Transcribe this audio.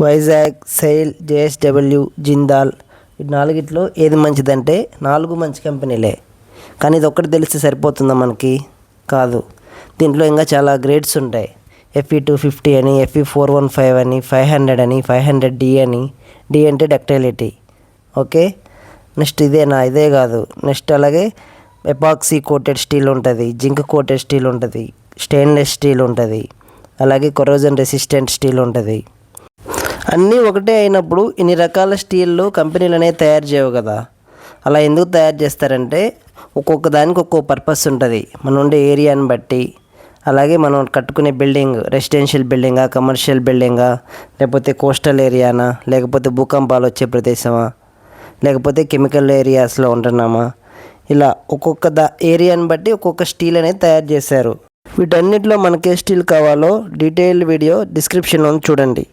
Vizag SAIL JSW Jindal ఈ నాలుగిట్లో ఏది మంచిదంటే నాలుగు మంచి కంపెనీలే. కానీ ఇది ఒక్కటి తెలిస్తే సరిపోతుందా మనకి? కాదు. దీంట్లో ఇంకా చాలా గ్రేడ్స్ ఉంటాయి. ఎఫ్ఈ టూ ఫిఫ్టీ అని ఎఫ్ఈ ఫోర్ వన్ ఫైవ్ అని ఫైవ్ హండ్రెడ్ అని ఫైవ్ హండ్రెడ్ డి అని. డి అంటే డక్టైలిటీ. ఓకే? నెక్స్ట్ ఇదేనా? ఇదే కాదు. నెక్స్ట్ అలాగే ఎపాక్సీ కోటెడ్ స్టీల్ ఉంటుంది జింక్ కోటెడ్ స్టీల్ ఉంటుంది స్టెయిన్లెస్ స్టీల్ ఉంటుంది అలాగే కొరోజన్ రెసిస్టెంట్ స్టీల్ ఉంటుంది. అన్నీ ఒకటే అయినప్పుడు ఇన్ని రకాల స్టీళ్ళు కంపెనీలు అనేవి తయారు చేయవు కదా. అలా ఎందుకు తయారు చేస్తారంటే ఒక్కొక్క దానికి ఒక్కొక్క పర్పస్ ఉంటుంది. మనం ఉండే ఏరియాని బట్టి. అలాగే మనం కట్టుకునే బిల్డింగ్ రెసిడెన్షియల్ బిల్డింగా కమర్షియల్ బిల్డింగా లేకపోతే కోస్టల్ ఏరియానా లేకపోతే భూకంపాలు వచ్చే ప్రదేశమా లేకపోతే కెమికల్ ఏరియాస్లో ఉంటున్నామా ఇలా ఒక్కొక్క దా ఏరియాని బట్టి ఒక్కొక్క స్టీల్ అనేది తయారు చేశారు. వీటన్నిటిలో మనకే స్టీల్ కావాలో డీటెయిల్ వీడియో డిస్క్రిప్షన్లో చూడండి.